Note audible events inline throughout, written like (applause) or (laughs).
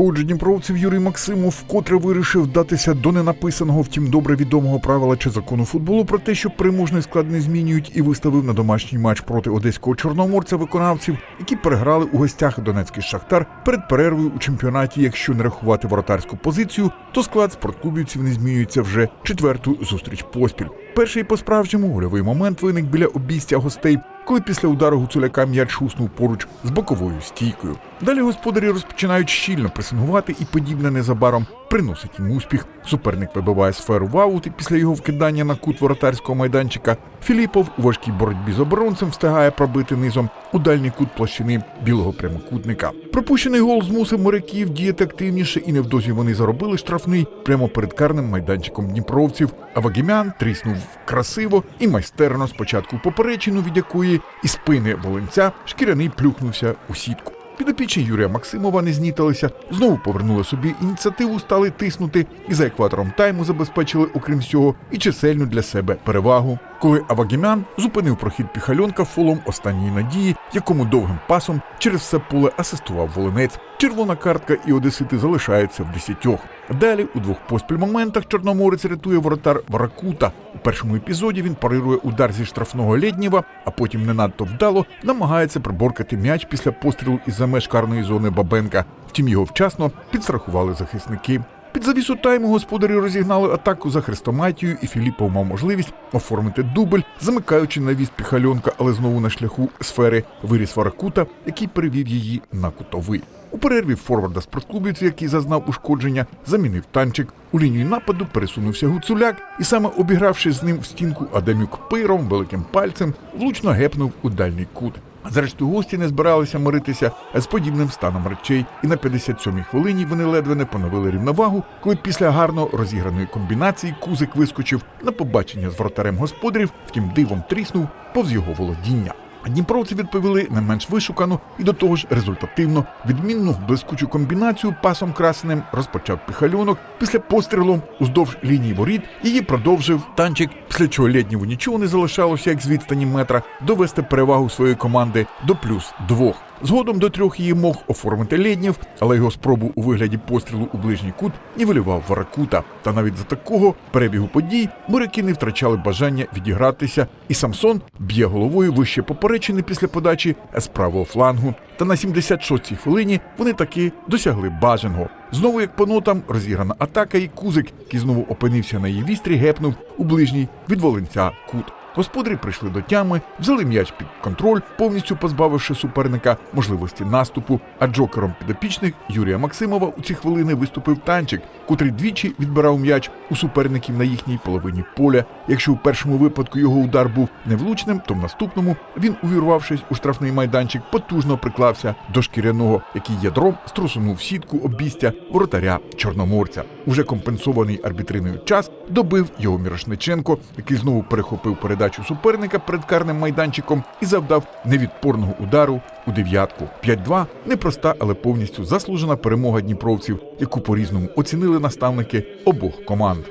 Коуч дніпровців Юрій Максимов вкотре вирішив вдатися до ненаписаного, втім добре відомого правила чи закону футболу про те, що переможний склад не змінюють, і виставив на домашній матч проти одеського чорноморця виконавців, які переграли у гостях Донецький Шахтар перед перервою у чемпіонаті. Якщо не рахувати воротарську позицію, то склад спортклубівців не змінюється вже четверту зустріч поспіль. Перший по-справжньому гольовий момент виник біля обійстя гостей, коли після удару гуцуляка м'яч шуснув поруч з боковою стійкою. Далі господарі розпочинають щільно пресингувати і подібне незабаром приносить їм успіх. Суперник вибиває сферу в аут і після його вкидання на кут воротарського майданчика Філіпов у важкій боротьбі з оборонцем встигає пробити низом у дальній кут площини білого прямокутника. Пропущений гол змусив моряків діяти активніше, і невдовзі вони заробили штрафний прямо перед карним майданчиком дніпровців. А Вагімян тріснув красиво і майстерно спочатку поперечину, від якої із спини волинця шкіряний плюхнувся у сітку. Підопічні Юрія Максимова не зніталися, знову повернули собі ініціативу, стали тиснути і за екватором тайму забезпечили, окрім всього, і чисельну для себе перевагу. Коли Авагімян зупинив прохід піхальонка фолом останньої надії, якому довгим пасом через все поле асистував волинець. Червона картка і одесити залишаються в десятьох. Далі у двох поспіль моментах чорноморець рятує воротар Варакута. У першому епізоді він парирує удар зі штрафного Лєднєва, а потім не надто вдало намагається приборкати м'яч після пострілу із за меж карної зони Бабенка. Втім, його вчасно підстрахували захисники. Під завісу тайму господарі розігнали атаку за хрестоматію, і Філіпов мав можливість оформити дубль, замикаючи навіс піхальонка, але знову на шляху сфери виріс Варакута, який перевів її на кутовий. У перерві форварда спортклубівця, який зазнав ушкодження, замінив танчик. У лінію нападу пересунувся Гуцуляк, і саме обігравши з ним в стінку Адамюк пиром, великим пальцем, влучно гепнув у дальній кут. Зрештою, гості не збиралися миритися з подібним станом речей, і на 57-й хвилині вони ледве не поновили рівновагу, коли після гарно розіграної комбінації Кузик вискочив на побачення з вратарем господарів, втім дивом тріснув повз його володіння. Дніпровці відповіли не менш вишукано і до того ж результативно. Відмінну блискучу комбінацію пасом красеним розпочав піхальонок. Після пострілу уздовж лінії воріт її продовжив танчик, після чого Лєднєву нічого не залишалося, як з відстані метра, довести перевагу своєї команди до плюс двох. Згодом до трьох її мог оформити Лєднєв, але його спробу у вигляді пострілу у ближній кут нівелював Варакута. Та навіть за такого перебігу подій моряки не втрачали бажання відігратися, і Самсон б'є головою вище поперечини після подачі з правого флангу. Та на 76-й хвилині вони таки досягли бажаного. Знову як по нотам розіграна атака, і Кузик, який знову опинився на її вістрі, гепнув у ближній від волинця кут. Господарі прийшли до тями, взяли м'яч під контроль, повністю позбавивши суперника можливості наступу. А джокером підопічних Юрія Максимова у ці хвилини виступив танчик, котрий двічі відбирав м'яч у суперників на їхній половині поля. Якщо у першому випадку його удар був невлучним, то в наступному він, увірвавшись у штрафний майданчик, потужно приклався до шкіряного, який ядром струсунув сітку обійстя воротаря чорноморця. Уже компенсований арбітриною час добив його Мірошниченко, який знову перехопив передачу суперника перед карним майданчиком і завдав невідпорного удару у дев'ятку. 5-2 – непроста, але повністю заслужена перемога дніпровців, яку по-різному оцінили наставники обох команд.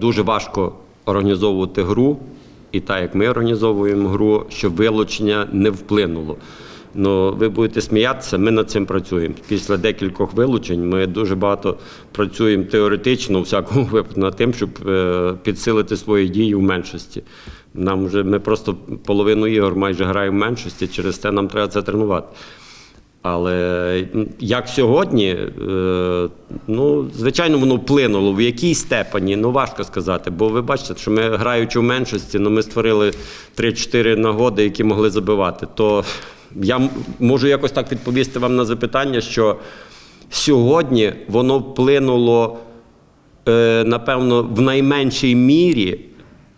Дуже важко організовувати гру, і так як ми організовуємо гру, щоб вилучення не вплинуло. Ну, ви будете сміятися, ми над цим працюємо. Після декількох вилучень ми дуже багато працюємо теоретично, у всякому (laughs) випадку, над тим, щоб е, підсилити свої дії в меншості. Нам вже ми просто половину ігор майже граємо в меншості, через це нам треба це тренувати. Але як сьогодні, е, ну, звичайно, воно вплинуло. В якій степені, ну важко сказати. Бо ви бачите, що ми граючи в меншості, ну, ми створили 3-4 нагоди, які могли забивати. То я можу якось так відповісти вам на запитання, що сьогодні воно вплинуло, е, напевно, в найменшій мірі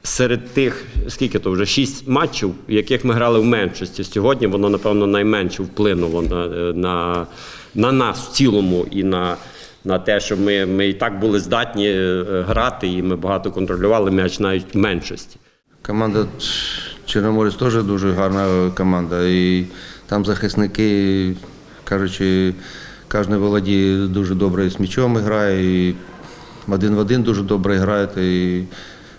серед тих, скільки то вже шість матчів, в яких ми грали в меншості. Сьогодні воно, напевно, найменше вплинуло на, на, на нас в цілому і на, на те, що ми, ми і так були здатні е, грати, і ми багато контролювали м'яч навіть в меншості. Команда Чорноморець теж дуже гарна команда. І там захисники, кажучи, кожен володіє дуже добре з м'ячом грає, і один в один дуже добре грають. І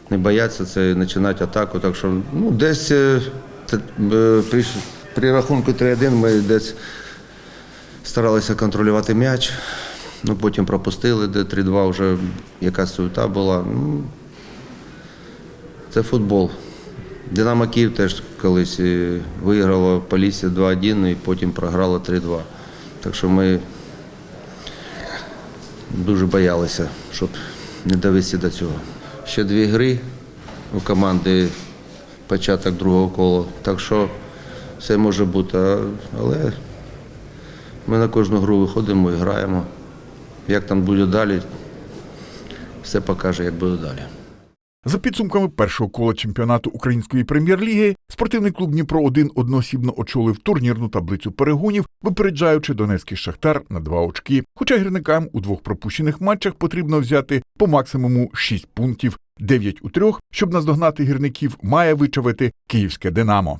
не бояться це починати атаку. Так що ну, десь е, е, при, при рахунку 3-1 ми десь старалися контролювати м'яч. Ну, потім пропустили, де 3-2 вже якась суета була. Ну, це футбол. Динамо Київ теж колись е, виграло Полісся 2-1 і потім програло 3-2. Так що ми дуже боялися, щоб не довести до цього. Ще дві гри у команди початок другого кола. Так що все може бути. Але ми на кожну гру виходимо і граємо. Як там буде далі, все покаже, як буде далі. За підсумками першого кола чемпіонату української прем'єр-ліги, спортивний клуб Дніпро 1 одноосібно очолив турнірну таблицю перегонів, випереджаючи донецький шахтар на два очки. Хоча гірникам у двох пропущених матчах потрібно взяти по максимуму 6 пунктів, 9 у трьох, щоб наздогнати гірників, має вичавити київське Динамо.